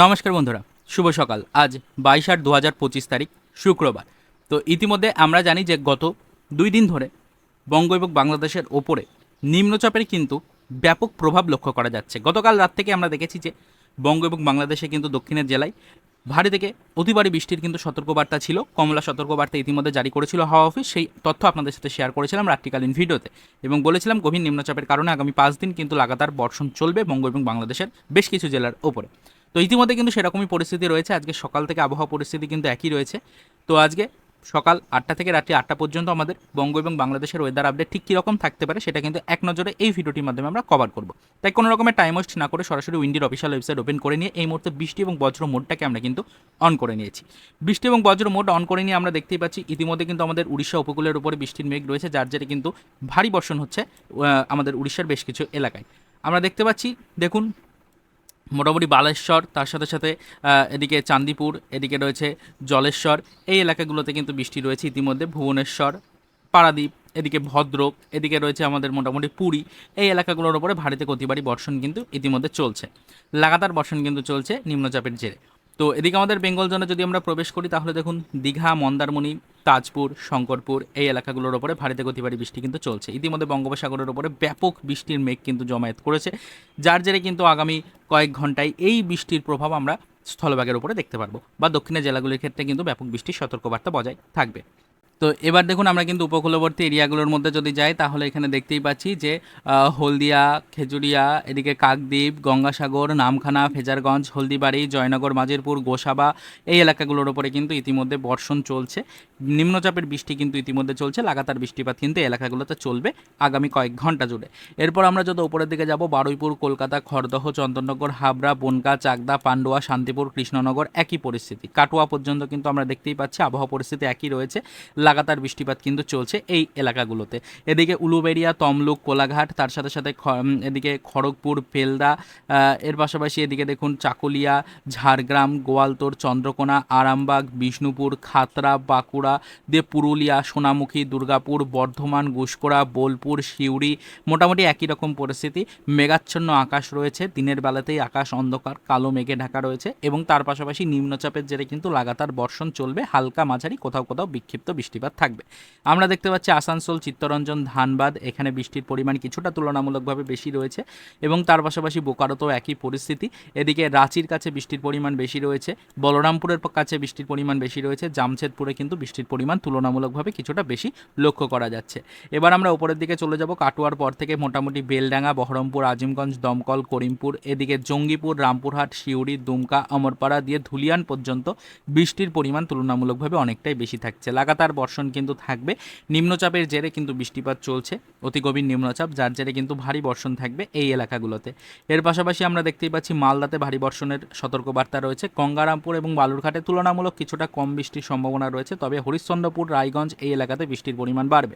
নমস্কার বন্ধুরা, শুভ সকাল। আজ বাইশ আট দু হাজার পঁচিশ তারিখ, শুক্রবার। তো ইতিমধ্যে আমরা জানি যে গত দুই দিন ধরে বঙ্গ এবং বাংলাদেশের ওপরে নিম্নচাপের কিন্তু ব্যাপক প্রভাব লক্ষ্য করা যাচ্ছে। গতকাল রাত থেকে আমরা দেখেছি যে বঙ্গ এবং বাংলাদেশে কিন্তু দক্ষিণের জেলায় ভারী থেকে অতি ভারী বৃষ্টির কিন্তু সতর্কবার্তা ছিল। কমলা সতর্কবার্তা ইতিমধ্যে জারি করেছিল হাওয়া অফিস। সেই তথ্য আপনাদের সাথে শেয়ার করেছিলাম রাত্রিকালীন ভিডিওতে। এবং বলেছিলাম গভীর নিম্নচাপের কারণে আগামী পাঁচ দিন কিন্তু লাগাতার বর্ষণ চলবে বঙ্গ এবং বাংলাদেশের বেশ কিছু জেলার ওপরে। তো ইতিমধ্যে কিন্তু সেরকমই পরিস্থিতি রয়েছে। আজকে সকাল থেকে আবহাওয়া পরিস্থিতি কিন্তু একই রয়েছে। তো আজকে সকাল আটটা থেকে রাত্রি আটটা পর্যন্ত আমাদের বঙ্গ এবং বাংলাদেশের ওয়েদার আপডেট ঠিক কীরকম থাকতে পারে সেটা কিন্তু এক নজরে এই ভিডিওটির মাধ্যমে আমরা কভার করব। তাই কোনো রকমের টাইম ওয়েস্ট না করে সরাসরি উইন্ডির অফিসিয়াল ওয়েবসাইট ওপেন করে নিয়ে এই মুহূর্তে বৃষ্টি এবং বজ্র মোডটাকে আমরা কিন্তু অন করে নিয়েছি। বৃষ্টি এবং বজ্র মোড অন করে নিয়ে আমরা দেখতেই পাচ্ছি ইতিমধ্যে কিন্তু আমাদের উড়িষ্যা উপকূলের উপরে বৃষ্টির মেঘ রয়েছে, যার জেরে কিন্তু ভারী বর্ষণ হচ্ছে আমাদের উড়িষ্যার বেশ কিছু এলাকায়। আমরা দেখতে পাচ্ছি, দেখুন মোটামুটি বালেশ্বর, তার সাথে সাথে এদিকে চান্দিপুর, এদিকে রয়েছে জলেশ্বর। এই এলাকাগুলোতে কিন্তু বৃষ্টি রয়েছে ইতিমধ্যে। ভুবনেশ্বর, পারাদ্বীপ, এদিকে ভদ্রক, এদিকে রয়েছে আমাদের মোটামুটি পুরী। এই এলাকাগুলোর ওপরে ভারীতে কতিবারই বর্ষণ কিন্তু ইতিমধ্যে চলছে। লাগাতার বর্ষণ কিন্তু চলছে নিম্নচাপের জেরে। তো এদিকে আমাদের বেঙ্গল জোনে যদি আমরা প্রবেশ করি, তাহলে দেখুন দীঘা, মন্দারমণি, তাজপুর, শঙ্করপুর এই এলাকাগুলোর ওপরে ভারীতে গতিবাড়ি বৃষ্টি কিন্তু চলছে। ইতিমধ্যে বঙ্গোপসাগরের ওপরে ব্যাপক বৃষ্টির মেঘ কিন্তু জমায়েত করেছে, যার জেরে কিন্তু আগামী কয়েক ঘন্টায় এই বৃষ্টির প্রভাব আমরা স্থলভাগের ওপরে দেখতে পারব বা দক্ষিণের জেলাগুলির ক্ষেত্রে কিন্তু ব্যাপক বৃষ্টির সতর্কবার্তা বজায় থাকবে। তো এবার দেখুন আমরা কিন্তু উপকূলবর্তী এরিয়াগুলোর মধ্যে যদি যাই, তাহলে এখানে দেখতেই পাচ্ছি যে হলদিয়া, খেজুরিয়া, এদিকে কাকদ্বীপ, গঙ্গাসাগর, নামখানা, ফেজারগঞ্জ, হলদিবাড়ি, জয়নগর, মাজিরপুর, গোসাবা, এই এলাকাগুলোর ওপরে কিন্তু ইতিমধ্যে বর্ষণ চলছে। নিম্নচাপের বৃষ্টি কিন্তু ইতিমধ্যে চলছে লাগাতার বৃষ্টিপাত কিন্তু এলাকাগুলোতে চলবে আগামী কয়েক ঘণ্টা জুড়ে। এরপর আমরা যত উপরের দিকে যাব বারুইপুর কলকাতা খড়দহ চন্দননগর হাবড়া বনগা চাকদা পান্ডুয়া শান্তিপুর কৃষ্ণনগর একই পরিস্থিতি। কাটোয়া পর্যন্ত কিন্তু আমরা দেখতেই পাচ্ছি আবহাওয়া পরিস্থিতি একই রয়েছে লাগাতার বৃষ্টিপাত কিন্তু চলছে এই এলাকাগুলোতে। এদিকে উলুবেড়িয়া তমলুক কোলাঘাট তার সাথে সাথে এদিকে খড়গপুর আহ, এর পাশাপাশি এদিকে দেখুন চাকুলিয়া ঝাড়গ্রাম গোয়ালতোড় চন্দ্রকোনা আরামবাগ বিষ্ণুপুর খাতড়া বাঁকুড়া দিয়ে পুরুলিয়া সোনামুখী, দুর্গাপুর, বর্ধমান গুসকোড়া বোলপুর, সিউড়ি, মোটামুটি একই রকম পরিস্থিতি। মেঘাচ্ছন্ন আকাশ রয়েছে, দিনের বেলাতেই আকাশ অন্ধকার, কালো মেঘে ঢাকা রয়েছে এবং তার পাশাপাশি নিম্নচাপের জেরে কিন্তু লাগাতার বর্ষণ চলবে, হালকা মাঝারি, কোথাও কোথাও বিক্ষিপ্ত বৃষ্টিপাত থাকবে। আমরা দেখতে পাচ্ছি আসানসোল, চিত্তরঞ্জন, ধানবাদ, এখানে বৃষ্টির পরিমাণ কিছুটা তুলনামূলকভাবে বেশি রয়েছে এবং তার পাশাপাশি বোকারোতেও একই পরিস্থিতি। এদিকে রাঁচির কাছে বৃষ্টির পরিমাণ বেশি রয়েছে, বলরামপুরের কাছে বৃষ্টির পরিমাণ বেশি রয়েছে, জামশেদপুরে কিন্তু বৃষ্টির পরিমাণ তুলনামূলকভাবে কিছুটা বেশি লক্ষ্য করা যাচ্ছে। এবার আমরা উপরের দিকে চলে যাব কাটোয়ার পর থেকে মোটামুটি বেলডাঙ্গা, বহরমপুর, আজিমগঞ্জ, দমকল, করিমপুর, এদিকে জঙ্গিপুর, রামপুরহাট শিউড়ি দুমকা, অমরপাড়া দিয়ে ধুলিয়ান পর্যন্ত বৃষ্টির পরিমাণ তুলনামূলকভাবে অনেকটাই বেশি থাকছে। লাগাতার বর্ষণ কিন্তু থাকবে, নিম্নচাপের জেরে কিন্তু বৃষ্টিপাত চলছে, অতি গভীর নিম্নচাপ, যার জেরে কিন্তু ভারী বর্ষণ থাকবে এই এলাকাগুলোতে। এর পাশাপাশি আমরা দেখতেই পাচ্ছি মালদাতে ভারী বর্ষণের সতর্কবার্তা রয়েছে, গঙ্গারামপুর এবং বালুরঘাটে তুলনামূলক কিছুটা কম বৃষ্টির সম্ভাবনা রয়েছে, তবে হরিশ্চন্দ্রপুর, রায়গঞ্জ এই এলাকাতে বৃষ্টির পরিমাণ বাড়বে।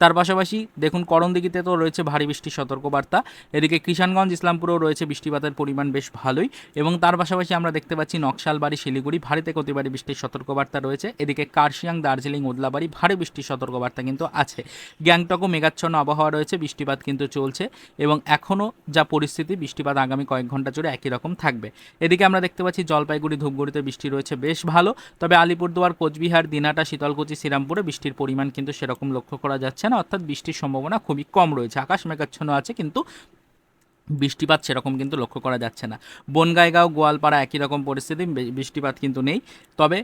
তার পাশাপাশি দেখুন করণদিঘিতে তো রয়েছে ভারী বৃষ্টির সতর্কবার্তা। এদিকে কিষানগঞ্জ, ইসলামপুরেও রয়েছে বৃষ্টিপাতের পরিমাণ বেশ ভালোই এবং তার পাশাপাশি আমরা দেখতে পাচ্ছি নকশালবাড়ি, শিলিগুড়ি ভারীতে কতিবাড়ি বৃষ্টির সতর্কবার্তা রয়েছে। এদিকে কার্শিয়াং, দার্জিলিং ওদলাবাড়ি ভারী বৃষ্টির সতর্কবার্তা কিন্তু আছে। গ্যাংটকও মেঘাচ্ছন্ন আবহাওয়া রয়েছে, বৃষ্টিপাত কিন্তু চলছে এবং এখনও যা পরিস্থিতি, বৃষ্টিপাত আগামী কয়েক ঘণ্টা জুড়ে একই রকম থাকবে। এদিকে আমরা দেখতে পাচ্ছি জলপাইগুড়ি, ধূপগুড়িতে বৃষ্টি রয়েছে বেশ ভালো। তবে আলিপুরদুয়ার, কোচবিহার, দিনাটা শীতলকুচি, শ্রীরামপুরে বৃষ্টির পরিমাণ কিন্তু সেরকম লক্ষ্য করা যাচ্ছে না। অর্থাৎ বৃষ্টির সম্ভাবনা খুবই কম রয়েছে। আকাশ মেঘাচ্ছন্ন আছে কিন্তু বৃষ্টিপাত সেরকম কিন্তু লক্ষ্য করা যাচ্ছে না। বনগাইগাঁও, গোয়ালপাড়া একই রকম পরিস্থিতি বৃষ্টিপাত কিন্তু নেই। তবে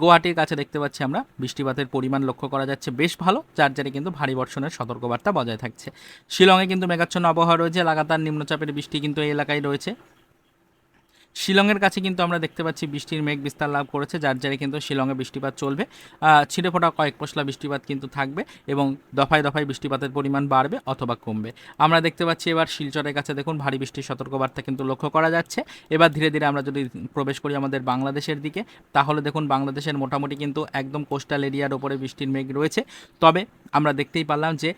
গুয়াহাটির কাছে দেখতে পাচ্ছি আমরা, বৃষ্টিপাতের পরিমাণ লক্ষ্য করা যাচ্ছে বেশ ভালো, যার জেরে কিন্তু ভারী বর্ষণের সতর্কবার্তা বজায় থাকছে। শিলংয়ে কিন্তু মেঘাচ্ছন্ন আবহাওয়া রয়েছে, লাগাতার নিম্নচাপের বৃষ্টি কিন্তু এই এলাকায় রয়েছে। শিলংয়ের কাছে কিন্তু আমরা দেখতে পাচ্ছি বৃষ্টির মেঘ বিস্তার লাভ করেছে, যার জেরে কিন্তু শিলংয়ে বৃষ্টিপাত চলবে। ছিটে ফোটা কয়েক পশলা বৃষ্টিপাত কিন্তু থাকবে এবং দফায় দফায় বৃষ্টিপাতের পরিমাণ বাড়বে অথবা কমবে। আমরা দেখতে পাচ্ছি এবার শিলচরের কাছে দেখুন, ভারী বৃষ্টির সতর্কবার্তা কিন্তু লক্ষ্য করা যাচ্ছে। এবার ধীরে ধীরে আমরা যদি প্রবেশ করি আমাদের বাংলাদেশের দিকে, তাহলে দেখুন বাংলাদেশের মোটামুটি কিন্তু একদম কোস্টাল এরিয়ার ওপরে বৃষ্টির মেঘ রয়েছে। তবে আমরা দেখতেই পারলাম যে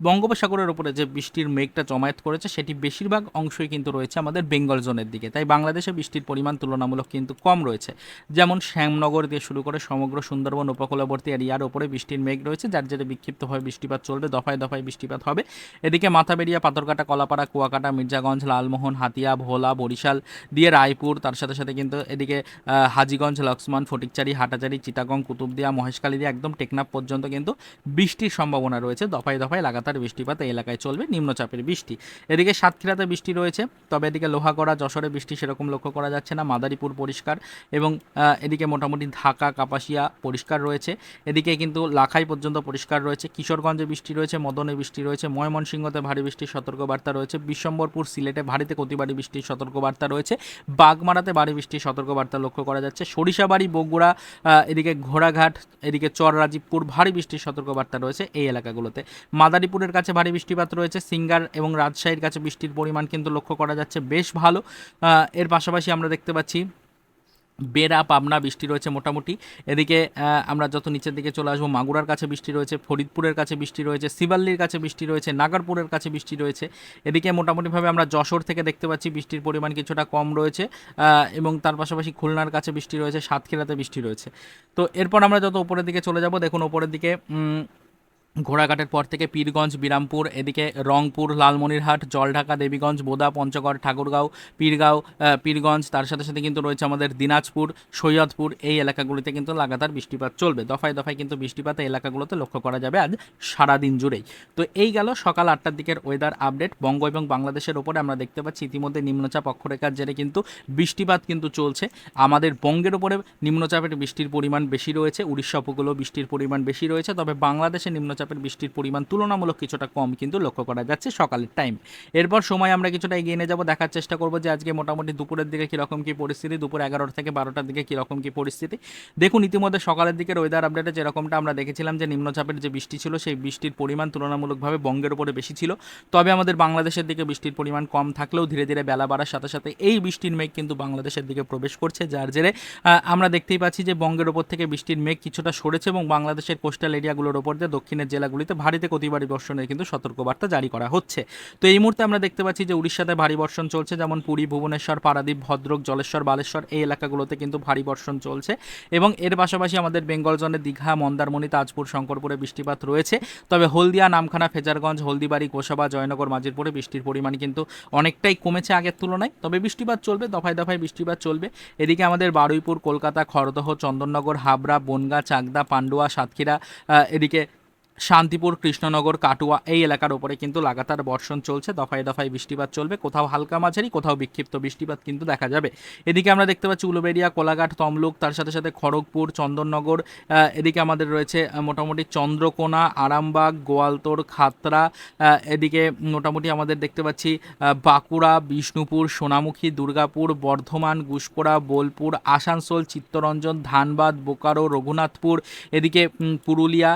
বঙ্গোপসাগরের উপরে যে বৃষ্টির মেঘটা জমায়েত করেছে, সেটি বেশিরভাগ অংশই কিন্তু রয়েছে আমাদের বেঙ্গল জোনের দিকে। তাই বাংলাদেশে বৃষ্টির পরিমাণ তুলনামূলক কিন্তু কম রয়েছে। যেমন শ্যামনগর দিয়ে শুরু করে সমগ্র সুন্দরবন উপকূলবর্তী এরিয়ার ওপরে বৃষ্টির মেঘ রয়েছে, যার জেরে বিক্ষিপ্তভাবে বৃষ্টিপাত চলবে, দফায় দফায় বৃষ্টিপাত হবে। এদিকে মাথাবেরিয়া পাথরকাটা কলাপাড়া, কুয়াকাটা, মির্জাগঞ্জ, লালমোহন, হাতিয়া, ভোলা, বরিশাল দিয়ে রায়পুর, তার সাথে সাথে কিন্তু এদিকে হাজিগঞ্জ, লক্ষ্মণ, ফটিকচারি, হাটাচারি, চিটাগং, কুতুবদিয়া, মহেশখালী দিয়ে একদম টেকনাফ পর্যন্ত কিন্তু বৃষ্টির সম্ভাবনা রয়েছে, দফায় দফায় লাগাতার বৃষ্টিপাত এই এলাকায় চলবে, নিম্নচাপের বৃষ্টি। এদিকে সাতক্ষীরাতে বৃষ্টি রয়েছে, তবে এদিকে লোহাগড়া, যশোরে বৃষ্টি সেরকম লক্ষ্য করা যাচ্ছে না, মাদারীপুর পরিষ্কার এবং এদিকে মোটামুটি ঢাকা, কাপাসিয়া পরিষ্কার রয়েছে। এদিকে কিন্তু লাখাই পর্যন্ত পরিষ্কার রয়েছে, কিশোরগঞ্জে বৃষ্টি রয়েছে, মদনে বৃষ্টি রয়েছে, ময়মনসিংহতে ভারী বৃষ্টির সতর্কবার্তা রয়েছে, বিশ্বম্বরপুর সিলেটে ভারীতে অতিবারী বৃষ্টির সতর্কবার্তা রয়েছে, বাগমারাতে ভারী বৃষ্টির সতর্কবার্তা লক্ষ্য করা যাচ্ছে, সরিষাবাড়ি, বগুড়া এদিকে ঘোড়াঘাট, এদিকে চর রাজীবপুর ভারী বৃষ্টির সতর্কবার্তা রয়েছে এই এলাকাগুলোতে। মাদারীপুরের কাছে ভারী বৃষ্টিপাত রয়েছে, সিঙ্গার এবং রাজশাহীর কাছে বৃষ্টির পরিমাণ কিন্তু লক্ষ্য করা যাচ্ছে বেশ ভালো। এর পাশাপাশি আমরা দেখতে পাচ্ছি বেড়া, পাবনা বৃষ্টি রয়েছে মোটামুটি। এদিকে আমরা যত নিচের দিকে চলে আসব, মাগুরার কাছে বৃষ্টি রয়েছে, ফরিদপুরের কাছে বৃষ্টি রয়েছে, শিবাল্লির কাছে বৃষ্টি রয়েছে, নাগারপুরের কাছে বৃষ্টি রয়েছে। এদিকে মোটামুটিভাবে আমরা যশোর থেকে দেখতে পাচ্ছি বৃষ্টির পরিমাণ কিছুটা কম রয়েছে এবং তার পাশাপাশি খুলনার কাছে বৃষ্টি রয়েছে, সাতক্ষীরাতে বৃষ্টি রয়েছে। তো এরপর আমরা যত উপরের দিকে চলে যাব, দেখুন উপরের দিকে ঘোড়াঘাটের পর থেকে পীরগঞ্জ, বিরামপুর, এদিকে রংপুর, লালমনিরহাট, জলঢাকা, দেবীগঞ্জ, বোদা, পঞ্চগড়, ঠাকুরগাঁও, পীরগাঁও পীরগঞ্জ, তার সাথে সাথে কিন্তু রয়েছে আমাদের দিনাজপুর, সৈয়দপুর, এই এলাকাগুলিতে কিন্তু লাগাতার বৃষ্টিপাত চলবে। দফায় দফায় কিন্তু বৃষ্টিপাত এই এলাকাগুলোতে লক্ষ্য করা যাবে আজ সারাদিন জুড়েই। তো এই গেল সকাল আটটার দিকের ওয়েদার আপডেট বঙ্গ এবং বাংলাদেশের ওপরে আমরা দেখতে পাচ্ছি ইতিমধ্যে নিম্নচাপ, অক্ষরেখার জেরে কিন্তু বৃষ্টিপাত কিন্তু চলছে। আমাদের বঙ্গের উপরে নিম্নচাপের বৃষ্টির পরিমাণ বেশি রয়েছে, উড়িষ্যা উপকূলেও বৃষ্টির পরিমাণ বেশি রয়েছে, তবে বাংলাদেশে নিম্নচাপের বৃষ্টির পরিমাণ তুলনামূলক কিছুটা কম কিন্তু লক্ষ্য করা যাচ্ছে সকালের টাইম এরপর সময় আমরা কিছুটা এগিয়ে নিয়ে যাব, দেখার চেষ্টা করব যে আজকে মোটামুটি দুপুরের দিকে কীরকম কী পরিস্থিতি, দুপুর এগারোটা থেকে বারোটার দিকে কীরকম কী পরিস্থিতি। দেখুন, ইতিমধ্যে সকালের দিকের ওয়েদার আপডেটে যেরকমটা আমরা দেখেছিলাম যে নিম্নচাপের যে বৃষ্টি ছিল, সেই বৃষ্টির পরিমাণ তুলনামূলকভাবে বঙ্গের উপরে বেশি ছিল। তবে আমাদের বাংলাদেশের দিকে বৃষ্টির পরিমাণ কম থাকলেও ধীরে ধীরে বেলা বাড়ার সাথে সাথে এই বৃষ্টির মেঘ কিন্তু বাংলাদেশের দিকে প্রবেশ করছে, যার জেরে আমরা দেখতেই পাচ্ছি যে বঙ্গের ওপর থেকে বৃষ্টির মেঘ কিছুটা সরেছে এবং বাংলাদেশের কোস্টাল এরিয়াগুলোর ওপর দিয়ে দক্ষিণের জেলাগুলিতে ভারীতে অতিবারী বর্ষণের কিন্তু সতর্কবার্তা জারি করা হচ্ছে। তো এই মুহূর্তে আমরা দেখতে পাচ্ছি যে উড়িষ্যাতে ভারী বর্ষণ চলছে, যেমন পুরী, ভুবনেশ্বর পারাদ্বীপ ভদ্রক, জলেশ্বর, বালেশ্বর এই এলাকাগুলোতে কিন্তু ভারী বর্ষণ চলছে। এবং এর পাশাপাশি আমাদের বেঙ্গল জোনে দীঘা, মন্দারমণি, তাজপুর, শঙ্করপুরে বৃষ্টিপাত রয়েছে। তবে হলদিয়া, নামখানা, ফেজারগঞ্জ, হলদিবাড়ি, গোসাবা, জয়নগর মাঝিরপুরে বৃষ্টির পরিমাণ কিন্তু অনেকটাই কমেছে আগের তুলনায়। তবে বৃষ্টিপাত চলবে, দফায় দফায় বৃষ্টিপাত চলবে। এদিকে আমাদের বারুইপুর, কলকাতা, খড়দহ, চন্দননগর, হাবড়া, বনগা, চাকদা, পান্ডুয়া, সাতক্ষীরা এদিকে শান্তিপুর, কৃষ্ণনগর, কাটুয়া এই এলাকার উপরে কিন্তু লাগাতার বর্ষণ চলছে। দফায় দফায় বৃষ্টিপাত চলবে। কোথাও হালকা মাঝারি, কোথাও বিক্ষিপ্ত বৃষ্টিপাত কিন্তু দেখা যাবে। এদিকে আমরা দেখতে পাচ্ছি উলুবেড়িয়া, কোলাঘাট, তমলুক, তার সাথে সাথে খড়গপুর, চন্দননগর এদিকে আমাদের রয়েছে মোটামুটি চন্দ্রকোনা, আরামবাগ গোয়ালতোড় খাতরা এদিকে মোটামুটি আমাদের দেখতে পাচ্ছি বাঁকুড়া, বিষ্ণুপুর, সোনামুখী, দুর্গাপুর, বর্ধমান গুসকোড়া বোলপুর, আসানসোল, চিত্তরঞ্জন, ধানবাদ, বোকারো, রঘুনাথপুর, এদিকে পুরুলিয়া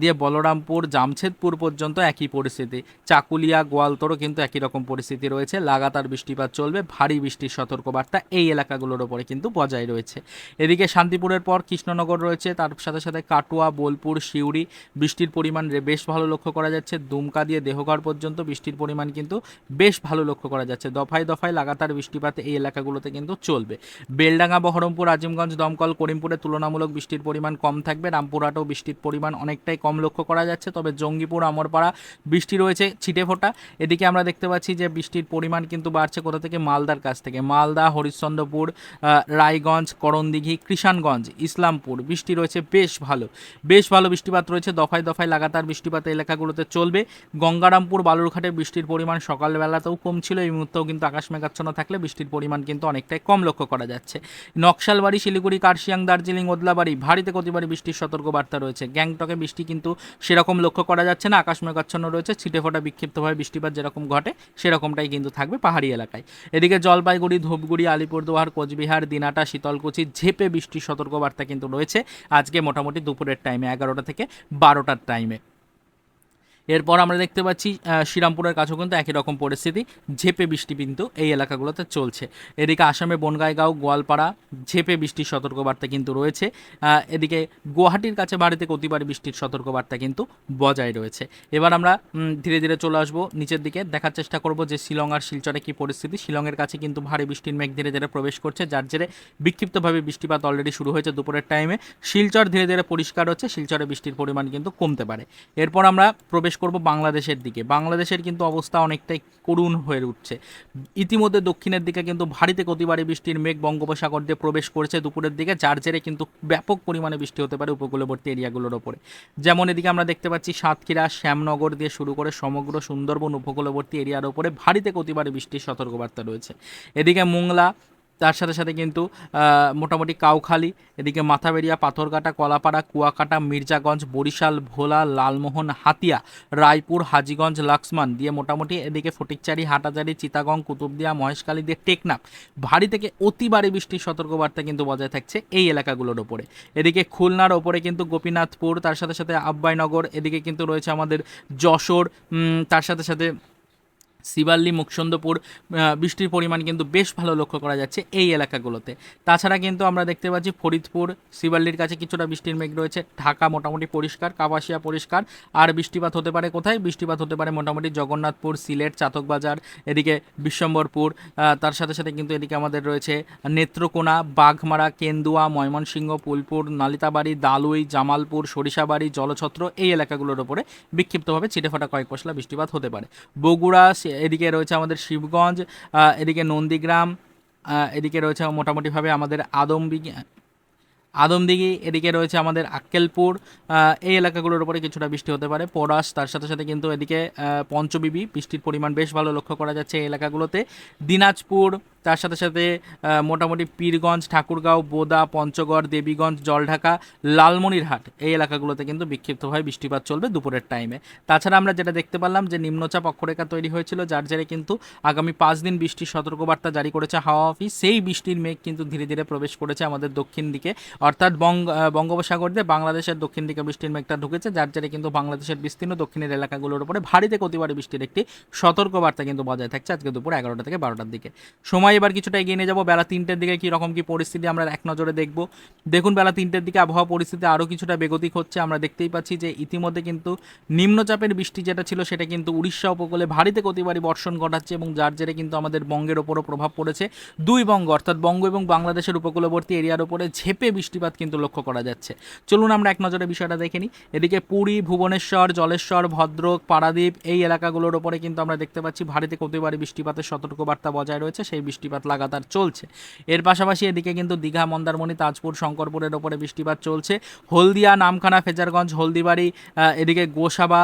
দিয়ে বলরামপুর জামছেদপুর পর্যন্ত একই পরিস্থিতি। চাকুলিয়া, গোয়ালতরও কিন্তু একই রকম পরিস্থিতি রয়েছে। লাগাতার বৃষ্টিপাত চলবে, ভারী বৃষ্টির সতর্কবার্তা এই এলাকাগুলোর ওপরে কিন্তু বজায় রয়েছে। এদিকে শান্তিপুরের পর কৃষ্ণনগর রয়েছে, তার সাথে সাথে কাটুয়া, বোলপুর, সিউড়ি, বৃষ্টির পরিমাণ বেশ ভালো লক্ষ্য করা যাচ্ছে। দুমকা দিয়ে দেহঘর পর্যন্ত বৃষ্টির পরিমাণ কিন্তু বেশ ভালো লক্ষ্য করা যাচ্ছে। দফায় দফায় লাগাতার বৃষ্টিপাত এই এলাকাগুলোতে কিন্তু চলবে। বেলডাঙ্গা, বহরমপুর, আজিমগঞ্জ, দমকল, করিমপুরে তুলনামূলক বৃষ্টির পরিমাণ কম থাকবে। রামপুরহাটেও বৃষ্টির পরিমাণ অনেকটাই কম লক্ষ্য করা যাচ্ছে, তবে জঙ্গিপুর, আমরপাড়া বৃষ্টি রয়েছে ছিটে ফোটা। এদিকে আমরা দেখতে পাচ্ছি যে বৃষ্টির পরিমাণ কিন্তু বাড়ছে কোথা থেকে? মালদার কাছ থেকে। মালদা, হরিশ্চন্দ্রপুর রায়গঞ্জ, করণদিঘি, কৃষাণগঞ্জ, ইসলামপুর, বৃষ্টি রয়েছে বেশ ভালো। বেশ ভালো বৃষ্টিপাত রয়েছে, দফায় দফায় লাগাতার বৃষ্টিপাত এলাকাগুলোতে চলবে। গঙ্গারামপুর, বালুরঘাটে বৃষ্টির পরিমাণ সকালবেলাতেও কম ছিল এই মুহূর্তেও কিন্তু আকাশ মেঘাচ্ছন্ন থাকলে বৃষ্টির পরিমাণ কিন্তু অনেকটাই কম লক্ষ্য করা যাচ্ছে। নকশালবাড়ি, শিলিগুড়ি, কার্শিয়াং, দার্জিলিং, ওদলাবাড়ি, ভারীতে কতিবাড়ি বৃষ্টির সতর্কবার্তা রয়েছে। গ্যাংটকে বৃষ্টি কিন্তু সেরকম লক্ষ্য করা যাচ্ছে না। আকাশ মেঘাচ্ছন্ন রয়েছে, ছিটে ফোটা বিক্ষিপ্তভাবে বৃষ্টিপাত যেরকম ঘটে, সেরকমটাই কিন্তু থাকবে পাহাড়ি এলাকায়। এদিকে জলপাইগুড়ি, ধূপগুড়ি, আলিপুরদুয়ার, কোচবিহার, দিনাটা, শীতলকুচি ঝেপে বৃষ্টির সতর্কবার্তা কিন্তু রয়েছে। আজকে মোটামুটি দুপুরের টাইমে এগারোটা থেকে বারোটার টাইমে এরপর আমরা দেখতে পাচ্ছি শ্রীরামপুরের কাছেও কিন্তু একই রকম পরিস্থিতি, ঝেপে বৃষ্টি কিন্তু এই এলাকাগুলোতে চলছে। এদিকে আসামে বনগাইগাঁও, গোয়ালপাড়া, ঝেপে বৃষ্টির সতর্কবার্তা কিন্তু রয়েছে। এদিকে গুয়াহাটির কাছে থেকে অতিবারে বৃষ্টির সতর্কবার্তা কিন্তু বজায় রয়েছে। এবার আমরা ধীরে ধীরে চলে আসব নিচের দিকে, দেখার চেষ্টা করব যে শিলং আর শিলচরে কী পরিস্থিতি। শিলংয়ের কাছে কিন্তু ভারী বৃষ্টির মেঘ ধীরে ধীরে প্রবেশ করছে, যার জেরে বিক্ষিপ্তভাবে বৃষ্টিপাত অলরেডি শুরু হয়েছে দুপুরের টাইমে শিলচর ধীরে ধীরে পরিষ্কার হচ্ছে, শিলচরে বৃষ্টির পরিমাণ কিন্তু কমতে পারে। এরপর আমরা প্রবেশ করব বাংলাদেশের দিকে। বাংলাদেশের কিন্তু অবস্থা অনেকটাই করুণ হয়ে উঠছে। ইতিমধ্যে দক্ষিণের দিকে কিন্তু ভারীতে ভারী বৃষ্টির মেঘ বঙ্গোপসাগর দিয়ে প্রবেশ করেছে দুপুরের দিকে, যার জেরে কিন্তু ব্যাপক পরিমাণে বৃষ্টি হতে পারে উপকূলবর্তী এরিয়াগুলোর ওপরে। যেমন এদিকে আমরা দেখতে পাচ্ছি, সাতক্ষীরা, শ্যামনগর দিয়ে শুরু করে সমগ্র সুন্দরবন উপকূলবর্তী এরিয়ার ওপরে ভারীতে ভারী বৃষ্টির সতর্কবার্তা রয়েছে। এদিকে মোংলা তার সাথে সাথে কিন্তু মোটামুটি কাউখালী, এদিকে মাথাবেরিয়া পাথরঘাটা, কলাপাড়া, কুয়াকাটা, মির্জাগঞ্জ, বরিশাল, ভোলা, লালমোহন, হাতিয়া, রায়পুর, হাজিগঞ্জ, লাক্সমান দিয়ে মোটামুটি এদিকে ফটিকচারি হাটাজারি চিতাগং, কুতুবদিয়া, মহেশখালী দিয়ে টেকনাফ। ভারী থেকে অতি ভারী বৃষ্টির সতর্কবার্তা কিন্তু বজায় থাকছে এই এলাকাগুলোর ওপরে। এদিকে খুলনার ওপরে কিন্তু গোপীনাথপুর, তার সাথে সাথে আব্বাইনগর, এদিকে কিন্তু রয়েছে আমাদের যশোর তার সাথে সাথে শিবাল্লি, মুকসন্দপুর বৃষ্টির পরিমাণ কিন্তু বেশ ভালো লক্ষ্য করা যাচ্ছে এই এলাকাগুলোতে। তাছাড়া কিন্তু আমরা দেখতে পাচ্ছি ফরিদপুর, শিবাল্লির কাছে কিছুটা বৃষ্টির মেঘ রয়েছে। ঢাকা মোটামুটি পরিষ্কার, কাপাসিয়া পরিষ্কার। আর বৃষ্টিপাত হতে পারে কোথায়? বৃষ্টিপাত হতে পারে মোটামুটি জগন্নাথপুর, সিলেট, চাতকবাজার, এদিকে বিশ্বম্বরপুর তার সাথে সাথে কিন্তু এদিকে আমাদের রয়েছে নেত্রকোনা, বাঘমারা, কেন্দুয়া, ময়মনসিংহ, পুলপুর, নালিতাবাড়ি, দালুই, জামালপুর, সরিষাবাড়ি, জলছত্র এই এলাকাগুলোর ওপরে বিক্ষিপ্তভাবে ছিটেফাটা কয়েক পশলা বৃষ্টিপাত হতে পারে। বগুড়া এদিকে রয়েছে আমাদের শিবগঞ্জ এদিকে নন্দীগ্রাম এদিকে রয়েছে মোটামুটিভাবে আমাদের আদমদিঘি আদমদিঘি এদিকে রয়েছে আমাদের আক্কেলপুর এই এলাকাগুলোর উপরে কিছুটা বৃষ্টি হতে পারে, পরাশ, তার সাথে সাথে কিন্তু এদিকে পঞ্চবিবি, বৃষ্টির পরিমাণ বেশ ভালো লক্ষ্য করা যাচ্ছে এই এলাকাগুলোতে, দিনাজপুর তার সাথে সাথে মোটামুটি পীরগঞ্জ, ঠাকুরগাঁও, বোদা, পঞ্চগড়, দেবীগঞ্জ, জলঢাকা, লালমনিরহাট এই এলাকাগুলোতে কিন্তু বিক্ষিপ্তভাবে বৃষ্টিপাত চলবে দুপুরের টাইমে তাছাড়া আমরা যেটা দেখতে পারলাম যে নিম্নচাপ অক্ষরেখা তৈরি হয়েছিল, যার জেরে কিন্তু আগামী পাঁচ দিন বৃষ্টির সতর্কবার্তা জারি করেছে হাওয়া অফিস সেই বৃষ্টির মেঘ কিন্তু ধীরে ধীরে প্রবেশ করেছে আমাদের দক্ষিণ দিকে। অর্থাৎ বঙ্গ বঙ্গোপসাগর দিয়ে বাংলাদেশের দক্ষিণ দিকে বৃষ্টির মেঘটা ঢুকেছে, যার জেরে কিন্তু বাংলাদেশের বিস্তীর্ণ দক্ষিণের এলাকাগুলোর উপরে ভারীতে থেকে অতিবারে বৃষ্টির একটি সতর্কবার্তা কিন্তু বজায় থাকছে আজকে দুপুর এগারোটা থেকে বারোটার দিকে। সময় এবার কিছুটা এগিয়ে নিয়ে যাব। বেলা তিনটের দিকে কী রকম কী পরিস্থিতি আমরা এক নজরে দেখব। দেখুন, বেলা তিনটের দিকে আবহাওয়া পরিস্থিতি আরও কিছুটা বেগতিক হচ্ছে। আমরা দেখতেই পাচ্ছি যে ইতিমধ্যে কিন্তু নিম্নচাপের বৃষ্টি যেটা ছিল, সেটা কিন্তু উড়িষ্যা উপকূলে ভারীতে থেকে অতিবারী বর্ষণ ঘটাচ্ছে এবং যার জেরে কিন্তু আমাদের বঙ্গের ওপরও প্রভাব পড়েছে। দুই বঙ্গ, অর্থাৎ বঙ্গ এবং বাংলাদেশের উপকূলবর্তী এরিয়ার ওপরে ঝেপে বৃষ্টিপাত কিন্তু লক্ষ্য করা যাচ্ছে। চলুন আমরা এক নজরে বিষয়টা দেখে নিই। এদিকে পুরী, ভুবনেশ্বর, জলেশ্বর, ভদ্রক, পারাদ্বীপ এই এলাকাগুলোর ওপরে কিন্তু আমরা দেখতে পাচ্ছি ভারী থেকে অতিবারী বৃষ্টিপাতের সতর্কবার্তা বজায় রয়েছে। সেই বৃষ্টিপাত লাগাতার চলছে। এর পাশাপাশি এদিকে কিন্তু দীঘা, মন্দারমণি, তাজপুর, শঙ্করপুরের ওপরে বৃষ্টিপাত চলছে। হলদিয়া, নামখানা, ফেজারগঞ্জ, হলদিবাড়ি এদিকে গোসাবা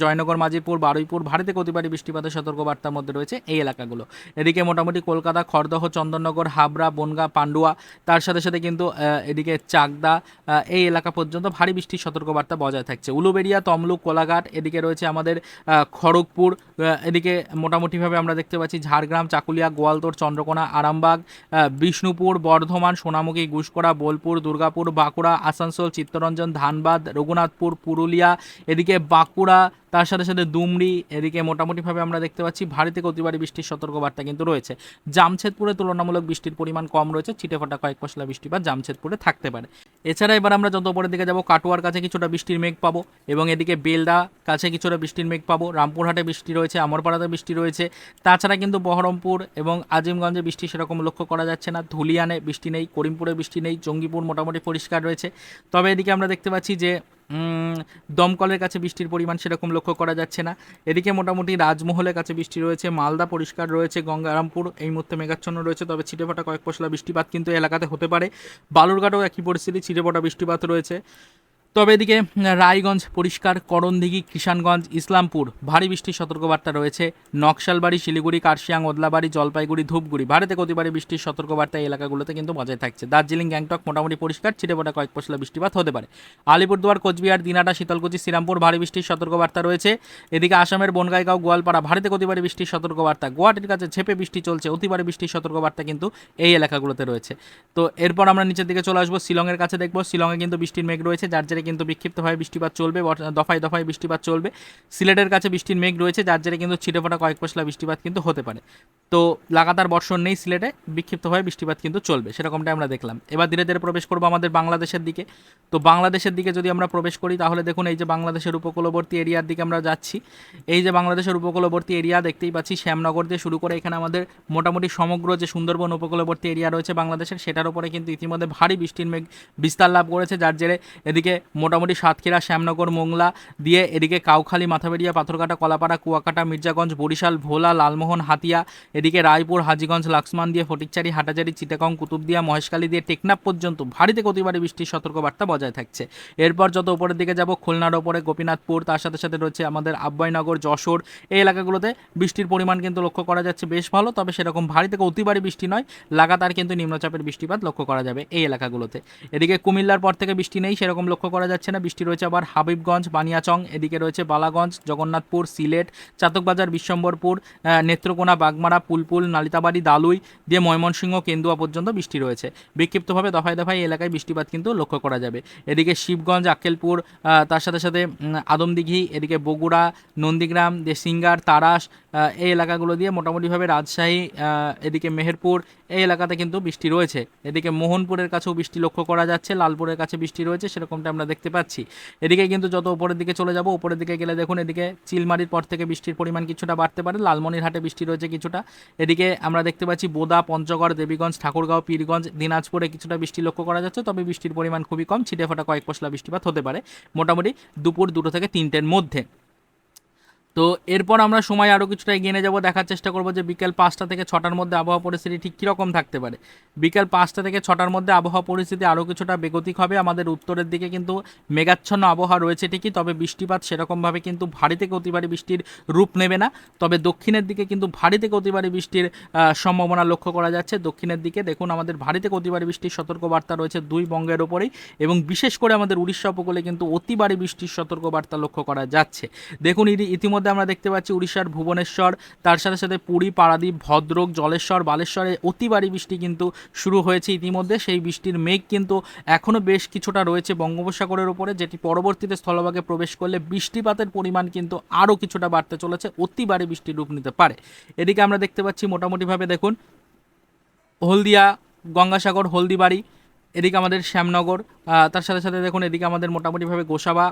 জয়নগর মাজিরপুর বারুইপুর ভারতে থেকে অতিবারী বৃষ্টিপাতের সতর্কবার্তার মধ্যে রয়েছে এই এলাকাগুলো। এদিকে মোটামুটি কলকাতা, খড়দহ, চন্দননগর, হাবড়া, বনগা, পান্ডুয়া, তার সাথে সাথে কিন্তু এদিকে চাকদা এই এলাকা পর্যন্ত ভারী বৃষ্টির সতর্কবার্তা বজায় থাকছে। উলুবেড়িয়া, তমলুক, কোলাঘাট, এদিকে রয়েছে আমাদের খড়গপুর এদিকে মোটামুটিভাবে আমরা দেখতে পাচ্ছি ঝাড়গ্রাম, চাকুলিয়া গোয়ালতোড় চন্দ্রকোনা, আরামবাগ বিষ্ণুপুর, বর্ধমান, সোনামুখী, গুসকরা, বোলপুর, দুর্গাপুর, বাঁকুড়া, আসানসোল, চিত্তরঞ্জন, ধানবাদ, রঘুনাথপুর, পুরুলিয়া, এদিকে বাঁকুড়া তার সাথে সাথে দুমড়ি এদিকে মোটামুটিভাবে আমরা দেখতে পাচ্ছি ভারী থেকে অতিবারী বৃষ্টির সতর্কবার্তা কিন্তু রয়েছে। জামছেদপুরে তুলনামূলক বৃষ্টির পরিমাণ কম রয়েছে ছিটেফাটা কয়েক পশলা বৃষ্টিপাত জামছেদপুরে থাকতে পারে। এছাড়া এবার আমরা যত উপরের দিকে যাব, কাটোয়ার কাছে কিছুটা বৃষ্টির মেঘ পাবো এবং এদিকে বেলদা কাছে কিছুটা বৃষ্টির মেঘ পাবো। রামপুরহাটে বৃষ্টি রয়েছে, আমরপাড়াতে বৃষ্টি রয়েছে। তাছাড়া কিন্তু বহরমপুর এবং আজিমগঞ্জে বৃষ্টি সেরকম লক্ষ্য করা যাচ্ছে না। ধুলিয়ানে বৃষ্টি নেই, করিমপুরে বৃষ্টি নেই, জঙ্গিপুর মোটামুটি পরিষ্কার রয়েছে। তবে এদিকে আমরা দেখতে পাচ্ছি যে দমকলের কাছে বৃষ্টির পরিমাণ সেরকম লক্ষ্য করা যাচ্ছে না। এদিকে মোটামুটি রাজমহলের কাছে বৃষ্টি রয়েছে, মালদা পরিষ্কার রয়েছে, গঙ্গারামপুর এই মুহূর্তে মেঘাচ্ছন্ন রয়েছে, তবে ছিটেফাটা কয়েক পশলা বৃষ্টিপাত কিন্তু এলাকাতে হতে পারে। বালুরঘাটেও একই পরিস্থিতি, ছিটেফটা বৃষ্টিপাত রয়েছে। তবে এদিকে, রায়গঞ্জ পরিষ্কার, করণদিঘি, কিষানগঞ্জ, ইসলামপুর, ভারী বৃষ্টির সতর্কবার্তা রয়েছে। নকশালবাড়ি, শিলিগুড়ি, কার্শিয়াং, ওদলাবাড়ি, জলপাইগুড়ি, ধূপগুড়ি, ভারতে থেকে অতিবারী বৃষ্টির সতর্কবার্তা এই এলাকাগুলোতে কিন্তু বজায় থাকছে। দার্জিলিং, গ্যাংটক মোটামুটি পরিষ্কার ছিটেফোঁটা কয়েক পশলা বৃষ্টিপাত হতে পারে। আলিপুরদুয়ার, কোচবিহার, দিনাটা, শীতলকুচি, শ্রীরামপুর, ভারী বৃষ্টির সতর্কবার্তা রয়েছে। এদিকে আসামের বনগাইগাঁও, গোয়ালপাড়া, ভারতে থেকে অতিবারী বৃষ্টির সতর্কবার্তা। গুয়াহাটির কাছে ঝেপে বৃষ্টি চলছে, অতিবারী বৃষ্টির সতর্কবার্তা কিন্তু এই এলাকাগুলোতে রয়েছে। তো এরপর আমরা নিচের দিকে চলে আসব, শিলংয়ের কাছে দেখব। শিলংয়ে কিন্তু বৃষ্টির মেঘ রয়েছে, যার জেরে কিন্তু বিক্ষিপ্তভাবে বৃষ্টিপাত চলবে দফায় দফায় বৃষ্টিপাত চলবে। সিলেটের কাছে বৃষ্টির মেঘ রয়েছে, যার জেরে কিন্তু ছিটেফোঁটা কয়েক পশলা বৃষ্টিপাত কিন্তু হতে পারে। তো লাগাতার বর্ষণ নেই সিলেটে, বিক্ষিপ্তভাবে বৃষ্টিপাত কিন্তু চলবে সেরকমটা আমরা দেখলাম। এবার ধীরে ধীরে প্রবেশ করব আমাদের বাংলাদেশের দিকে। তো বাংলাদেশের দিকে যদি আমরা প্রবেশ করি, তাহলে দেখুন এই যে বাংলাদেশের উপকূলবর্তী এরিয়ার দিকে আমরা যাচ্ছি। এই যে বাংলাদেশের উপকূলবর্তী এরিয়া দেখতেই পাচ্ছি, শ্যামনগর দিয়ে শুরু করে এখানে আমাদের মোটামুটি সমগ্র যে সুন্দরবন উপকূলবর্তী এরিয়া রয়েছে বাংলাদেশের, সেটার উপরে কিন্তু ইতিমধ্যে ভারী বৃষ্টির মেঘ বিস্তার লাভ করেছে, যার জেরে এদিকে মোটামুটি সাতক্ষীরা, শ্যামনগর, মোংলা দিয়ে এদিকে কাউখালী, মাথাবেড়িয়া, পাথরঘাটা, কলাপাড়া, কুয়াকাটা, মির্জাগঞ্জ, বরিশাল, ভোলা, লালমোহন, হাতিয়া, এদিকে রায়পুর, হাজিগঞ্জ, লাক্সমান দিয়ে ফটিকচারি, হাটাচারি, চিটাগং, কুতুবদিয়া, মহেশখালী দিয়ে টেকনাফ পর্যন্ত ভারী থেকে অতিবারে বৃষ্টির সতর্কবার্তা বজায় থাকছে। এরপর যত উপরের দিকে যাব, খুলনার ওপরে গোপীনাথপুর, তার সাথে সাথে রয়েছে আমাদের আব্বাইনগর, যশোর, এই এলাকাগুলোতে বৃষ্টির পরিমাণ কিন্তু লক্ষ্য করা যাচ্ছে বেশ ভালো, তবে সেরকম ভারী থেকে অতিবারে বৃষ্টি নয়, লাগাতার কিন্তু নিম্নচাপের বৃষ্টিপাত লক্ষ্য করা যাবে এই এলাকাগুলোতে। এদিকে কুমিল্লার পর থেকে বৃষ্টি নেই, সেরকম লক্ষ্য করা যাচ্ছে না। বৃষ্টি রয়েছে আবার হাবিবগঞ্জ, বানিয়াচং, এদিকে রয়েছে বালাগঞ্জ, জগন্নাথপুর, সিলেট, চাতকবাজার, বিশ্বম্বরপুর নেত্রকোনা, বাগমারা, পুলপুল, নালিতাবাড়ি, দালুই দিয়ে ময়মনসিংহ, কেন্দুয়া পর্যন্ত বৃষ্টি রয়েছে। বিক্ষিপ্তভাবে দফায় দফায় এলাকায় বৃষ্টিপাত কিন্তু লক্ষ্য করা যাবে। এদিকে শিবগঞ্জ, আক্কেলপুর তার সাথে সাথে আদমদিঘি, এদিকে বগুড়া, নন্দীগ্রাম দিয়ে সিঙ্গার তারাস এই এলাকাগুলো দিয়ে মোটামুটিভাবে রাজশাহী এদিকে মেহেরপুর, এই এলাকাতে কিন্তু বৃষ্টি রয়েছে। এদিকে মোহনপুরের কাছেও বৃষ্টি লক্ষ্য করা যাচ্ছে, লালপুরের কাছে বৃষ্টি রয়েছে, সেরকমটা আমরা দেখতে পাচ্ছি। এদিকে কিন্তু যত উপরের দিকে চলে যাব, উপরের দিকে গেলে দেখুন, এদিকে চিলমারির পর থেকে বৃষ্টির পরিমাণ কিছুটা বাড়তে পারে, লালমনিরহাটে বৃষ্টি রয়েছে কিছুটা। এদিকে আমরা দেখতে পাচ্ছি বোদা, পঞ্চগড়, দেবীগঞ্জ, ঠাকুরগাঁও, পীরগঞ্জ, দিনাজপুরে কিছুটা বৃষ্টি লক্ষ্য করা যাচ্ছে, তবে বৃষ্টির পরিমাণ খুবই কম, ছিটে ফোটা কয়েক পশলা বৃষ্টিপাত হতে পারে, মোটামুটি দুপুর দুটো থেকে তিনটের মধ্যে। তো এরপর আমরা সময় আরও কিছুটা এগিয়ে নিয়ে যাব, দেখার চেষ্টা করব যে বিকেল পাঁচটা থেকে ছটার মধ্যে আবহাওয়া পরিস্থিতি ঠিক কীরকম থাকতে পারে। বিকেল পাঁচটা থেকে ছটার মধ্যে আবহাওয়া পরিস্থিতি আরও কিছুটা বেগতিক হবে, আমাদের উত্তরের দিকে কিন্তু মেঘাচ্ছন্ন আবহাওয়া রয়েছে ঠিকই, তবে বৃষ্টিপাত সেরকমভাবে কিন্তু ভারী থেকে অতিবারী বৃষ্টির রূপ নেবে না। তবে দক্ষিণের দিকে কিন্তু ভারী থেকে অতিবারী বৃষ্টির সম্ভাবনা লক্ষ্য করা যাচ্ছে। দক্ষিণের দিকে দেখুন আমাদের ভারী থেকে অতিবারী বৃষ্টির সতর্কবার্তা রয়েছে দুই বঙ্গের ওপরেই এবং বিশেষ করে আমাদের উড়িষ্যা উপকূলে কিন্তু অতিবারী বৃষ্টির সতর্কবার্তা লক্ষ্য করা যাচ্ছে। দেখুন ইতি- ইতিমধ্যে আমরা দেখতে পাচ্ছি উড়িষ্যার ভুবনেশ্বর, তার সাথে সাথে পুরী, পারাদ্বীপ, ভদ্রক, জলেশ্বর, বালেশ্বরে অতিবারী বৃষ্টি কিন্তু শুরু হয়েছে ইতিমধ্যে। সেই বৃষ্টির মেঘ কিন্তু এখনও বেশ কিছুটা রয়েছে বঙ্গোপসাগরের উপরে, যেটি পরবর্তীতে স্থলভাগে প্রবেশ করলে বৃষ্টিপাতের পরিমাণ কিন্তু আরও কিছুটা বাড়তে চলেছে, অতি অতিবারী বৃষ্টির রূপ নিতে পারে। এদিকে আমরা দেখতে পাচ্ছি মোটামুটিভাবে দেখুন, হলদিয়া, গঙ্গাসাগর, হলদিবাড়ি এদিকে আমাদের শ্যামনগর তার সাথে সাথে দেখুন এদিকে আমাদের মোটামুটিভাবে গোসাবা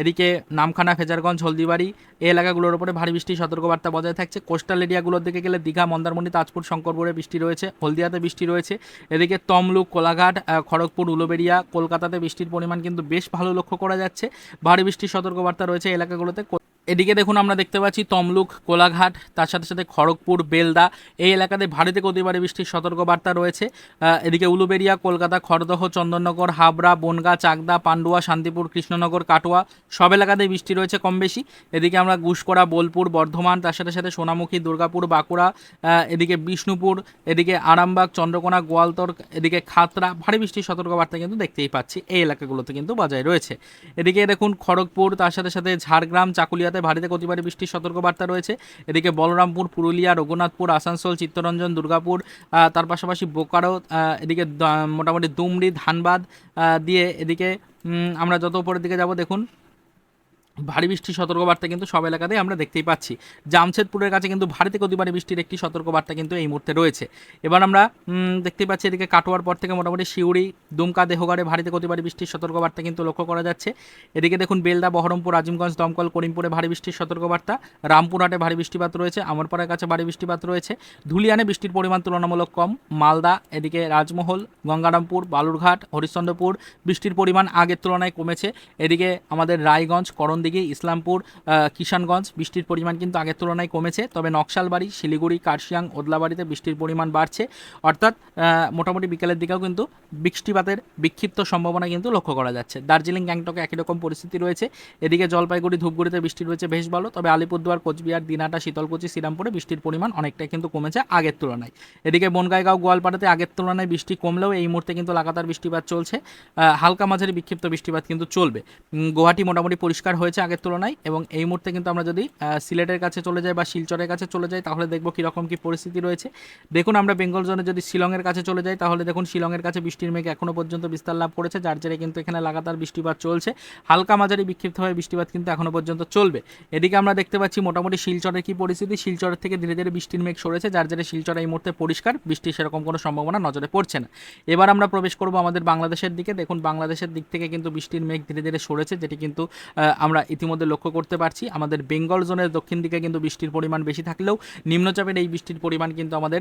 এদিকে নামখানা, খেজারগঞ্জ, হলদিবাড়ি, এই এলাকাগুলোর উপরে ভারী বৃষ্টির সতর্কবার্তা বজায় থাকছে। কোস্টাল এরিয়াগুলোর দিকে গেলে দীঘা, মন্দারমণি, তাজপুর, শঙ্করপুরে বৃষ্টি রয়েছে, হলদিয়াতে বৃষ্টি রয়েছে। এদিকে তমলুক, কোলাঘাট খড়গপুর, উলুবেড়িয়া, কলকাতাতে বৃষ্টির পরিমাণ কিন্তু বেশ ভালো লক্ষ্য করা যাচ্ছে। ভারী বৃষ্টির সতর্কবার্তা রয়েছে এলাকাগুলোতে। এদিকে দেখুন আমরা দেখতে পাচ্ছি তমলুক, কোলাঘাট, তার সাথে সাথে খড়গপুর, বেলদা, এই এলাকাতে ভারী থেকে অতিবারে বৃষ্টির সতর্কবার্তা রয়েছে। এদিকে উলুবেড়িয়া, কলকাতা, খড়দহ, চন্দননগর, হাবড়া, বনগা, চাকদা, পান্ডুয়া, শান্তিপুর, কৃষ্ণনগর, কাটোয়া, সব এলাকাতেই বৃষ্টি রয়েছে কম বেশি। এদিকে আমরা গুসকরা বোলপুর, বর্ধমান, তার সাথে সাথে সোনামুখী, দুর্গাপুর, বাঁকুড়া এদিকে বিষ্ণুপুর, এদিকে আরামবাগ, চন্দ্রকোনা, গোয়ালতর, এদিকে খাতরা ভারী বৃষ্টির সতর্কবার্তা কিন্তু দেখতেই পাচ্ছি। এই এলাকাগুলোতে কিন্তু বজায় রয়েছে। এদিকে দেখুন খড়গপুর, তার সাথে সাথে ঝাড়গ্রাম চাকুলিয়াতে ভারী ভারীতে অতিভারী বৃষ্টির সতর্কবার্তা রয়েছে। এদিকে বলরামপুর, পুরুলিয়া, রঘুনাথপুর, আসানসোল, চিত্তরঞ্জন, দুর্গাপুর তার পাশাপাশি বোকারো এদিকে মোটামুটি দুমড়ি, ধানবাদ দিয়ে এদিকে আমরা যত উপরের দিকে যাব দেখুন। ভারী বৃষ্টির সতর্কবার্তা কিন্তু সব এলাকাতেই আমরা দেখতেই পাচ্ছি। জামশেদপুরের কাছে কিন্তু ভারী থেকে অতিবারে বৃষ্টির একটি সতর্কবার্তা কিন্তু এই মুহূর্তে রয়েছে। এবার আমরা উম, দেখতেই পাচ্ছি এদিকে কাটোয়ার পর থেকে মোটামুটি শিউড়ি দুমকা দেহগড়ে ভারী থেকে অতিবারে বৃষ্টির সতর্কবার্তা কিন্তু লক্ষ্য করা যাচ্ছে। এদিকে দেখুন বেলদা বহরমপুর আজিমগঞ্জ দমকল করিমপুরে ভারী বৃষ্টির সতর্কবার্তা। রামপুরহাটে ভারী বৃষ্টিপাত রয়েছে আমরপাড়ার কাছে ভারী বৃষ্টিপাত রয়েছে। ধুলিয়ানে বৃষ্টির পরিমাণ তুলনামূলক কম। মালদা এদিকে রাজমহল গঙ্গারামপুর বালুরঘাট হরিশ্চন্দ্রপুর বৃষ্টির পরিমাণ আগের তুলনায় কমেছে। এদিকে আমাদের রায়গঞ্জ করণদিঘি ইসলামপুর কিষানগঞ্জ, বৃষ্টির পরিমাণ কিন্তু আগের তুলনায় কমেছে। তবে নকশালবাড়ি, শিলিগুড়ি, কার্শিয়াং, ওদলাবাড়িতে বৃষ্টির পরিমাণ বাড়ছে। অর্থাৎ মোটামুটি বিকেলের দিকেও কিন্তু বৃষ্টিপাতের বিক্ষিপ্ত সম্ভাবনা কিন্তু লক্ষ্য করা যাচ্ছে। দার্জিলিং, গ্যাংটকে একই রকম পরিস্থিতি রয়েছে। এদিকে জলপাইগুড়ি, ধূপগুড়িতে বৃষ্টি রয়েছে বেশ ভালো। তবে আলিপুরদুয়ার, কোচবিহার, দিনাটা, শীতলকুচি, শ্রীরামপুরে বৃষ্টির পরিমাণ অনেকটাই কিন্তু কমেছে আগের তুলনায়। এদিকে বনগাইগাঁও, গোয়ালপাড়াতে আগের তুলনায় বৃষ্টি কমলেও এই মুহূর্তে কিন্তু লাগাতার বৃষ্টিপাত চলছে। হালকা মাঝারি বিক্ষিপ্ত বৃষ্টিপাত কিন্তু চলবে। গুয়াহাটি মোটামুটি পরিষ্কার হয়েছে। রয়েছে আগের তুলনায় এবং এই মুহূর্তে কিন্তু আমরা যদি সিলেটের কাছে চলে যাই বা শিলচরের কাছে চলে যাই, তাহলে দেখব কীরকম কী পরিস্থিতি রয়েছে। দেখুন, আমরা বেঙ্গল জোনে যদি শিলংয়ের কাছে চলে যাই, তাহলে দেখুন শিলংয়ের কাছে বৃষ্টির মেঘ এখনও পর্যন্ত বিস্তার লাভ করেছে, যার জেরে কিন্তু এখানে লাগাতার বৃষ্টিপাত চলছে। হালকা মাঝারি বিক্ষিপ্তভাবে বৃষ্টিপাত কিন্তু এখনও পর্যন্ত চলবে। এদিকে আমরা দেখতে পাচ্ছি মোটামুটি শিলচরের কী পরিস্থিতি, শিলচরের থেকে ধীরে ধীরে বৃষ্টির মেঘ সরেছে, যার জেরে শিলচর এই মুহূর্তে পরিষ্কার বৃষ্টির সেরকম কোনো সম্ভাবনা নজরে পড়ছে না। এবার আমরা প্রবেশ করব আমাদের বাংলাদেশের দিকে। দেখুন, বাংলাদেশের দিক থেকে কিন্তু বৃষ্টির মেঘ ধীরে ধীরে সরেছে, যেটি কিন্তু আমরা ইতিমধ্যে লক্ষ্য করতে পারছি। আমাদের বেঙ্গল জোনের দক্ষিণ দিকে কিন্তু বৃষ্টির পরিমাণ বেশি থাকলেও নিম্নচাপের এই বৃষ্টির পরিমাণ কিন্তু আমাদের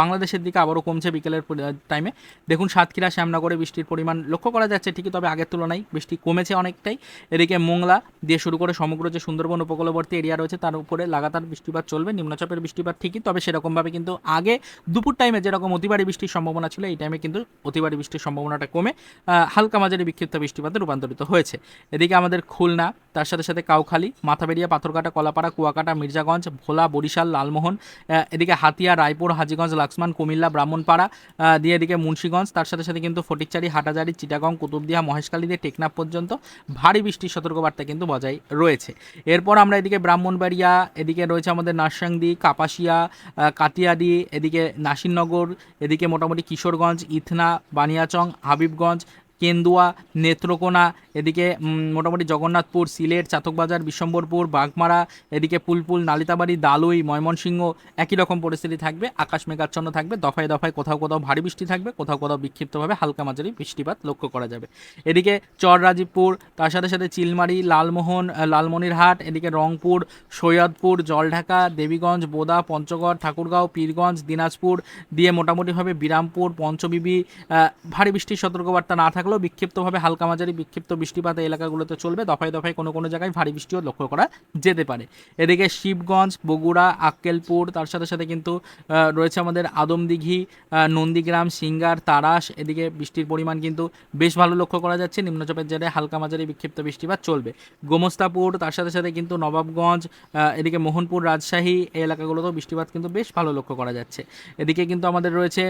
বাংলাদেশের দিকে আবারও কমছে বিকেলের টাইমে দেখুন, সাতক্ষীরা, শ্যামনগরে বৃষ্টির পরিমাণ লক্ষ্য করা যাচ্ছে ঠিকই, তবে আগের তুলনায় বৃষ্টি কমেছে অনেকটাই। এদিকে মোংলা দিয়ে শুরু করে সমগ্র যে সুন্দরবন উপকূলবর্তী এরিয়া রয়েছে, তার উপরে লাগাতার বৃষ্টিপাত চলবে, নিম্নচাপের বৃষ্টিপাত ঠিকই, তবে সেরকমভাবে কিন্তু আগে দুপুর টাইমে যেরকম অতিবাড়ি বৃষ্টির সম্ভাবনা ছিল, এই টাইমে কিন্তু অতিবাড়ি বৃষ্টির সম্ভাবনাটা কমে হালকা মাঝারি বিক্ষিপ্ত বৃষ্টিপাতে রূপান্তরিত হয়েছে। এদিকে আমাদের খুলনা তার সাথে সাথে কাউখালী মাথাবেরিয়া পাথরকাটা কলাপাড়া কুয়াকাটা মির্জাগঞ্জ ভোলা বরিশাল লালমোহন এদিকে হাতিয়া রায়পুর হাজিগঞ্জ লাক্সমান কুমিল্লা ব্রাহ্মণপাড়া দিয়ে এদিকে মুন্সীগঞ্জ তার সাথে সাথে কিন্তু ফটিকচারি হাটাজারি চিটাগং কুতুবদিয়া মহেশখালী দিয়ে টেকনাফ পর্যন্ত ভারী বৃষ্টির সতর্কবার্তা কিন্তু বজায় রয়েছে। এরপর আমরা এদিকে ব্রাহ্মণবাড়িয়া এদিকে রয়েছে আমাদের নার্সাংদি কাপাসিয়া আহ, কাটিয়াদি এদিকে নাসিরনগর এদিকে মোটামুটি কিশোরগঞ্জ ইথনা বানিয়াচং হাবিবগঞ্জ কেন্দুয়া, নেত্রকোনা, এদিকে মোটামুটি জগন্নাথপুর, সিলেট, চাতকবাজার, বিশ্বম্বরপুর, বাগমারা, এদিকে পুলপুল, নালিতাবাড়ি, দালুই, ময়মনসিংহ, একই রকম পরিস্থিতি থাকবে। আকাশ মেঘাচ্ছন্ন থাকবে। দফায় দফায় কোথাও কোথাও ভারী বৃষ্টি থাকবে। কোথাও কোথাও বিক্ষিপ্তভাবে হালকা মাঝারি বৃষ্টিপাত লক্ষ্য করা যাবে। এদিকে চর রাজীবপুর তার সাথে সাথে চিলমারি, লালমোহন লালমনিরহাট, এদিকে রংপুর, সৈয়দপুর, জলঢাকা, দেবীগঞ্জ, বোদা, পঞ্চগড়, ঠাকুরগাঁও, পীরগঞ্জ, দিনাজপুর, দিয়ে মোটামুটিভাবে বিরামপুর, পঞ্চবিবি ভারী বৃষ্টির সতর্কবার্তা না থাকলেও বিক্ষিপ্তভাবে, হালকা মাঝারি বিক্ষিপ্ত বৃষ্টিপাত এলাকাগুলোতে চলবে। দফায় দফায় কোনো কোনো জায়গায় ভারী বৃষ্টিও লক্ষ্য করা যেতে পারে। এদিকে শিবগঞ্জ, বগুড়া, আক্কেলপুর, তার সাথে সাথে কিন্তু রয়েছে আমাদের আদমদিঘি নন্দীগ্রাম, সিঙ্গার, তারাস। এদিকে বৃষ্টির পরিমাণ কিন্তু বেশ ভালো লক্ষ্য করা যাচ্ছে। নিম্নচাপের জেরে হালকা মাঝারি বিক্ষিপ্ত বৃষ্টিপাত চলবে। গোমস্তাপুর, তার সাথে সাথে কিন্তু নবাবগঞ্জ এদিকে মোহনপুর, রাজশাহী এই এলাকাগুলোতেও বৃষ্টিপাত কিন্তু বেশ ভালো লক্ষ্য করা যাচ্ছে। এদিকে কিন্তু আমাদের রয়েছে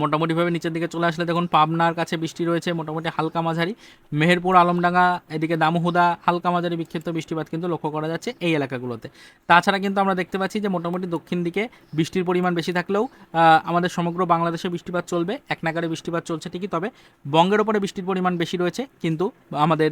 মোটামুটিভাবে নিচের দিকে চলে আসলে দেখুন পাবনার কাছে বৃষ্টি রয়েছে, মোটামুটি হালকা মাঝারি। মেহেরপুর, আলমডাঙ্গা, এদিকে দামুহুদা, হালকা মাঝারি বিক্ষিপ্ত বৃষ্টিপাত কিন্তু লক্ষ্য করা যাচ্ছে এই এলাকাগুলোতে। তাছাড়া কিন্তু আমরা দেখতে পাচ্ছি যে মোটামুটি দক্ষিণ দিকে বৃষ্টির পরিমাণ বেশি থাকলেও আমাদের সমগ্র বাংলাদেশে বৃষ্টিপাত চলবে, এক নাগারে বৃষ্টিপাত চলছে ঠিকই, তবে বঙ্গের ওপরে বৃষ্টির পরিমাণ বেশি রয়েছে, কিন্তু আমাদের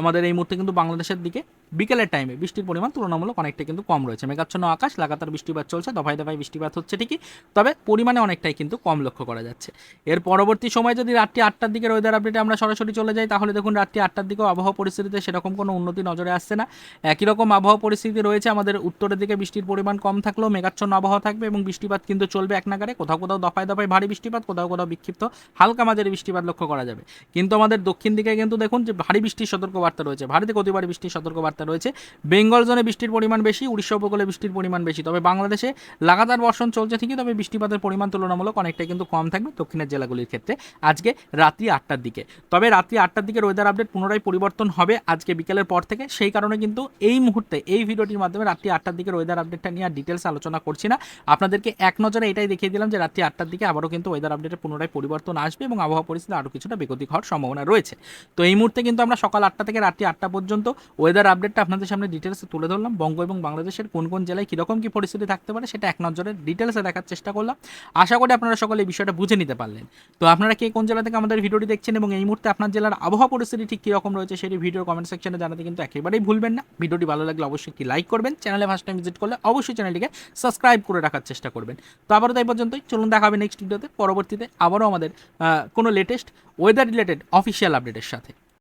আমাদের এই মুহূর্তে কিন্তু বাংলাদেশের দিকে বিকেলের টাইমে বৃষ্টির পরিমাণ তুলনামূলক অনেকটা কিন্তু কম রয়েছে। মেঘাচ্ছন্ন আকাশ, লাগাতার বৃষ্টিপাত চলছে, দফায় দফায় বৃষ্টিপাত হচ্ছে ঠিকই, তবে পরিমাণে অনেকটাই কিন্তু কম লক্ষ্য করা যাচ্ছে। এর পরবর্তী সময় যদি রাত্রি আটটার দিকে ওয়েদার আপডেটে আমরা সরাসরি চলে যাই, তাহলে দেখুন রাত্রি আটটার দিকেও আবহাওয়া পরিস্থিতিতে সেরকম কোনো উন্নতি নজরে আসছে না। একই রকম আবহাওয়া পরিস্থিতি রয়েছে, আমাদের উত্তরের দিকে বৃষ্টির পরিমাণ কম থাকলেও মেঘাচ্ছন্ন আবহাওয়া থাকবে এবং বৃষ্টিপাত কিন্তু চলবে এক নাগারে কোথাও কোথাও দফায় দফায় ভারী বৃষ্টিপাত, কোথাও কোথাও বিক্ষিপ্ত হালকা মাঝারি বৃষ্টিপাত লক্ষ্য করা যাবে। কিন্তু আমাদের দক্ষিণ দিকে কিন্তু দেখুন যে ভারী বৃষ্টির সতর্কবার্তা রয়েছে। ভারী থেকে বৃষ্টির সতর্কবার্তা রয়েছে। বেঙ্গল জোনে বৃষ্টির পরিমাণ বেশি, উড়িষ্যা উপকূলে বৃষ্টির পরিমাণ বেশি। তবে বাংলাদেশে লাগাতার বর্ষণ চলছে ঠিকই, তবে বৃষ্টিপাতের পরিমাণ তুলনামূলক অনেকটাই কিন্তু কম থাকবে দক্ষিণের জেলাগুলির ক্ষেত্রে আজকে রাত্রি আটটার দিকে। তবে রাত্রি আটটার দিকে ওয়েদার আপডেট পুনরায় পরিবর্তন হবে আজকে বিকেলের পর থেকে। সেই কারণে কিন্তু এই মুহূর্তে, এই ভিডিওটির মাধ্যমে রাত্রি আটটার দিকে ওয়েদার আপডেটটা নিয়ে আর ডিটেলস আলোচনা করছি না। আপনাদেরকে এক নজরে এটাই দেখিয়ে দিলাম যে রাত্রি আটটার দিকে আবারও কিন্তু ওয়েদার আপডেটে পুনরায় পরিবর্তন আসবে এবং আবহাওয়া পরিস্থিতি আরও কিছুটা বেগতিক হওয়ার সম্ভাবনা রয়েছে। তো এই মুহূর্তে কিন্তু আমরা সকাল আটটা থেকে রাত্রি আটটা পর্যন্ত ওয়েদার আপডেটটা আপনাদের সামনে ডিটেলসে তুলে ধরলাম। বঙ্গ এবং বাংলাদেশের কোন কোন জেলায় কীরকম কী পরিস্থিতি থাকতে পারে সেটা এক নজরে ডিটেলসে দেখার চেষ্টা করলাম। আশা করি আপনারা সকলে এই বিষয়টা বুঝে নিতে পারলেন। তো আপনারা কে কোন জেলা থেকে আমাদের ভিডিওটি দেখছেন এবং এই মুহূর্তে আপনার জেলার আবহাওয়া পরিস্থিতি ঠিক কীরকম রয়েছে সেটি ভিডিওর কমেন্ট সেকশনে জানাতে কিন্তু একেবারেই ভুলবেন না। ভিডিওটি ভালো লাগলে অবশ্যই একটি লাইক করবেন। চ্যানেলে ফার্স্ট টাইম ভিজিট করলে অবশ্যই চ্যানেলটিকে সাবস্ক্রাইব করে রাখার চেষ্টা করবেন। তো আবারও তাই পর্যন্তই, চলুন দেখা হবে নেক্সট ভিডিওতে পরবর্তীতে আবারও আমাদের কোনো লেটেস্ট ওয়েদার রিলেটেড অফিসিয়াল আপডেটের সাথে।